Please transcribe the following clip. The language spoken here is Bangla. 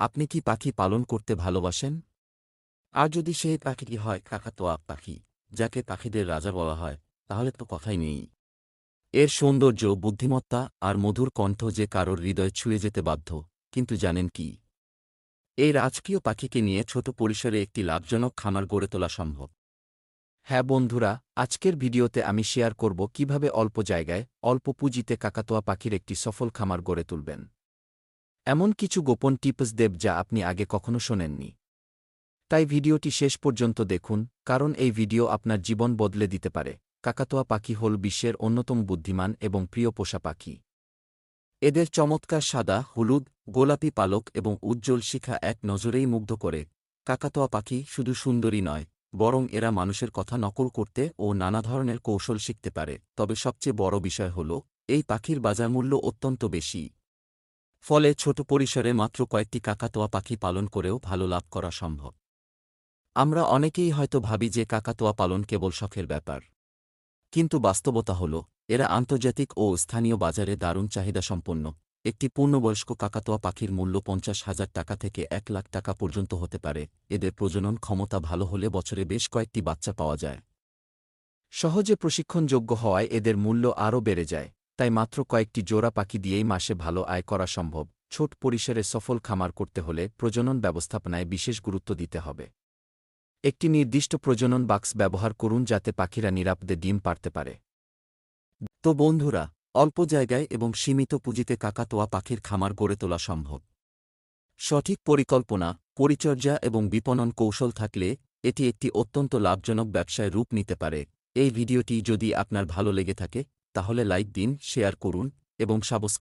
আপনি কি পাখি পালন করতে ভালোবাসেন? আর যদি সেই পাখিটি হয় কাকাতোয়া পাখি, যাকে পাখিদের রাজা বলা হয়, তাহলে তো কথাই নেই। এর সৌন্দর্য, বুদ্ধিমত্তা আর মধুর কণ্ঠ যে কারোর হৃদয় ছুঁয়ে যেতে বাধ্য, কিন্তু জানেন কি? এই রাজকীয় পাখিকে নিয়ে ছোট পরিসরে একটি লাভজনক খামার গড়ে তোলা সম্ভব। হ্যাঁ বন্ধুরা, আজকের ভিডিওতে আমি শেয়ার করব কীভাবে অল্প জায়গায়, অল্প পুঁজিতে কাকাতোয়া পাখির একটি সফল খামার গড়ে তুলবেন। এমন কিছু গোপন টিপস দেব যা আপনি আগে কখনো শোনেননি। তাই ভিডিওটি শেষ পর্যন্ত দেখুন, কারণ এই ভিডিও আপনার জীবন বদলে দিতে পারে। কাকাতোয়া পাখি হল বিশ্বের অন্যতম বুদ্ধিমান এবং প্রিয় পোষা পাখি। এদের চমৎকার সাদা, হলুদ, গোলাপি পালক এবং উজ্জ্বল শিখা এক নজরেই মুগ্ধ করে। কাকাতোয়া পাখি শুধু সুন্দরী নয়, বরং এরা মানুষের কথা নকল করতে ও নানা ধরনের কৌশল শিখতে পারে। তবে সবচেয়ে বড় বিষয় হল, এই পাখির বাজার মূল্য অত্যন্ত বেশি। ফলে ছোট পরিসরে মাত্র কয়েকটি কাকাতোয়া পাখি পালন করেও ভালো লাভ করা সম্ভব। আমরা অনেকেই হয়তো ভাবি যে কাকাতোয়া পালন কেবল শখের ব্যাপার। কিন্তু বাস্তবতা হল, এরা আন্তর্জাতিক ও স্থানীয় বাজারে দারুণ চাহিদা সম্পন্ন একটি পূর্ণবয়স্ক কাকাতোয়া পাখির মূল্য পঞ্চাশ হাজার টাকা থেকে এক লাখ টাকা পর্যন্ত হতে পারে। এদের প্রজনন ক্ষমতা ভালো হলে বছরে বেশ কয়েকটি বাচ্চা পাওয়া যায়। সহজে প্রশিক্ষণযোগ্য হওয়ায় এদের মূল্য আরও বেড়ে যায়। তাই মাত্র কয়েকটি জোড়া পাখি দিয়েই মাসে ভালো আয় করা সম্ভব। ছোট পরিসরে সফল খামার করতে হলে প্রজনন ব্যবস্থাপনায় বিশেষ গুরুত্ব দিতে হবে। একটি নির্দিষ্ট প্রজনন বাক্স ব্যবহার করুন যাতে পাখিরা নিরাপদে ডিম পারতে পারে। তো বন্ধুরা, অল্প জায়গায় এবং সীমিত পুঁজিতে কাকাতোয়া পাখির খামার গড়ে তোলা সম্ভব। সঠিক পরিকল্পনা, পরিচর্যা এবং বিপণন কৌশল থাকলে এটি একটি অত্যন্ত লাভজনক ব্যবসায় রূপ নিতে পারে। এই ভিডিওটি যদি আপনার ভালো লেগে থাকে তাহলে লাইক দিন শেয়ার করুন এবং সাবস্ক্রাইব